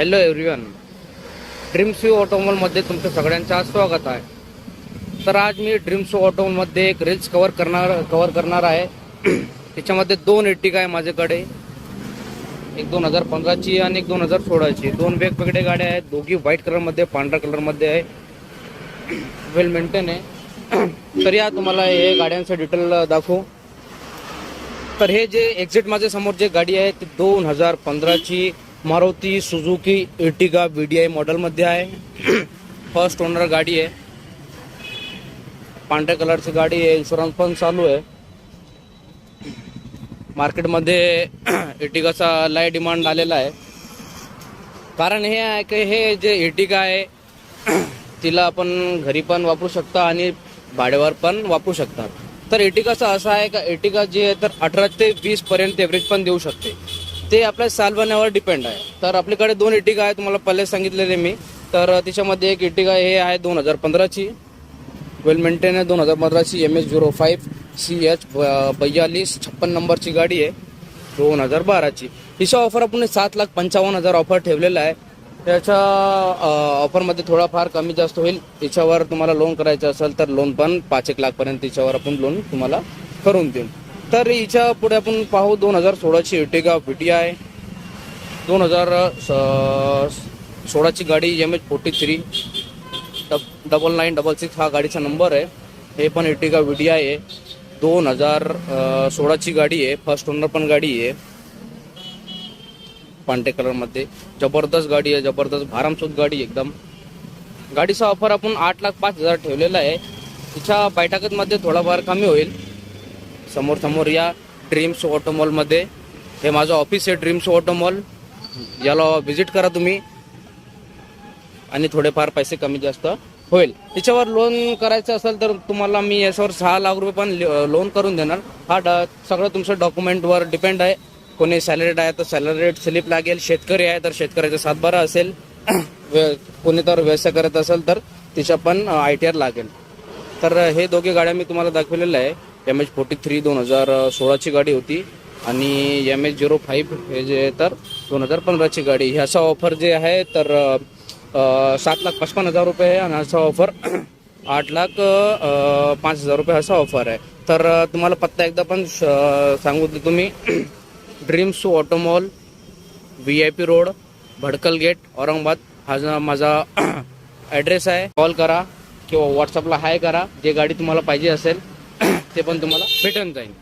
Hello everyone Dreams यू ऑटोमॉलमध्ये तुमचं सगळ्यांचं स्वागत आहे. तर आज मी ड्रीम्स ऑटोमॉलमध्ये एक रील्स कवर करणार कवर करणार आहे. त्याच्यामध्ये दोन एर्टिगा आहे माझ्याकडे. एक दोन हजार पंधराची आणि एक दोन हजार सोळाची. दोन वेगवेगळ्या गाड्या आहेत. दोघी व्हाईट कलरमध्ये पांढऱ्या कलरमध्ये आहे. वेल मेंटेन आहे. तर या तुम्हाला हे गाड्यांचं डिटेल दाखवू. तर हे जे एक्झिट माझ्यासमोर जे गाडी आहे ती दोन हजार पंधराची Maruti Suzuki Ertiga B D I मॉडेलमध्ये आहे. फर्स्ट ओनर गाडी आहे. पांढऱ्या कलरची गाडी आहे. इन्शुरन्स पण चालू आहे. मार्केटमध्ये एर्टिगाचा लय डिमांड आलेला आहे. कारण हे आहे की हे जे एर्टिगा आहे तिला आपण घरी पण वापरू शकता आणि भाड्यावर पण वापरू शकता. तर एर्टिगाचा असं आहे का एर्टिगा जी आहे तर अठरा ते वीस पर्यंत एव्हरेज पण देऊ शकते. ते आपल्या सालबाण्यावर डिपेंड आहे. तर आपल्याकडे दोन इटिका आहे तुम्हाला पहिले सांगितलेले मी. तर त्याच्यामध्ये एक इटिका हे आहे दोन हजार पंधराची. वेल मेंटेन आहे दोन हजार पंधराची M H zero five C H बयालीस छप्पन नंबरची गाडी आहे दोन हजार बाराची. हिचा ऑफर आपण सात लाख पंचावन्न हजार ऑफर ठेवलेला आहे. त्याच्या ऑफरमध्ये थोडाफार कमी जास्त होईल. याच्यावर तुम्हाला लोन करायचं असेल तर लोन पण पाच एक लाखपर्यंत तिच्यावर आपण लोन तुम्हाला करून देऊ. तर हिच्या पुढे आपण पाहू दोन हजार सोळाची एर्टिगा व्ही टी आय दोन हजार सोळाची गाडी एम एच फोर्टी थ्री डब डबल नाईन डबल सिक्स हा गाडीचा नंबर आहे. हे पण एर्टिगा व्ही टी आय आहे. दोन हजार सोळाची गाडी आहे. फर्स्ट ओनर पण गाडी आहे. पांढरे कलरमध्ये. जबरदस्त गाडी आहे. जबरदस्त भारामसूत गाडी एकदम. गाडीचा ऑफर आपण आठ लाख पाच हजार ठेवलेला आहे. तिच्या बैठकीमध्ये थोडाफार कमी होईल. समोर समोर या ड्रीम्स ऑटोमॉलमध्ये हे माझं ऑफिस आहे ड्रीम्स ऑटोमॉल याला व्हिजिट करा तुम्ही. आणि थोडेफार पैसे कमी जास्त होईल. त्याच्यावर लोन करायचं असेल तर तुम्हाला मी याच्यावर सहा लाख रुपये पण लोन करून देणार. हा ड सगळं तुमचं डॉक्युमेंटवर डिपेंड आहे. कोणी सॅलरीड आहे तर सॅलरीड स्लिप लागेल. शेतकरी आहे तर शेतकऱ्याचा सातबारा असेल. व्य- कोणी तर व्यवसाय करत असेल तर तिच्या पण आय टी आर लागेल. तर हे दोघे गाड्या मी तुम्हाला दाखवलेल्या आहे. एम एच फोर्टी थ्री दोन हजार सोळाची गाडी होती आणि एम एच झिरो फाईव्ह हे जे तर दोन हजार पंधराची गाडी. ह्याचा ऑफर जे आहे तर सात लाख पचपन्न हजार रुपये आहे आणि असा ऑफर आठ लाख पाच हजार रुपये असा ऑफर आहे. तर तुम्हाला पत्ता एकदा पण सांगू दे तुम्ही. Dreams Automall V I P road Bhadkal gate Aurangabad. हा माझा ॲड्रेस आहे. कॉल करा किंवा व्हॉट्सअपला हाय करा. जे गाडी तुम्हाला पाहिजे असेल ते पण तुम्हाला भेटून जाईल.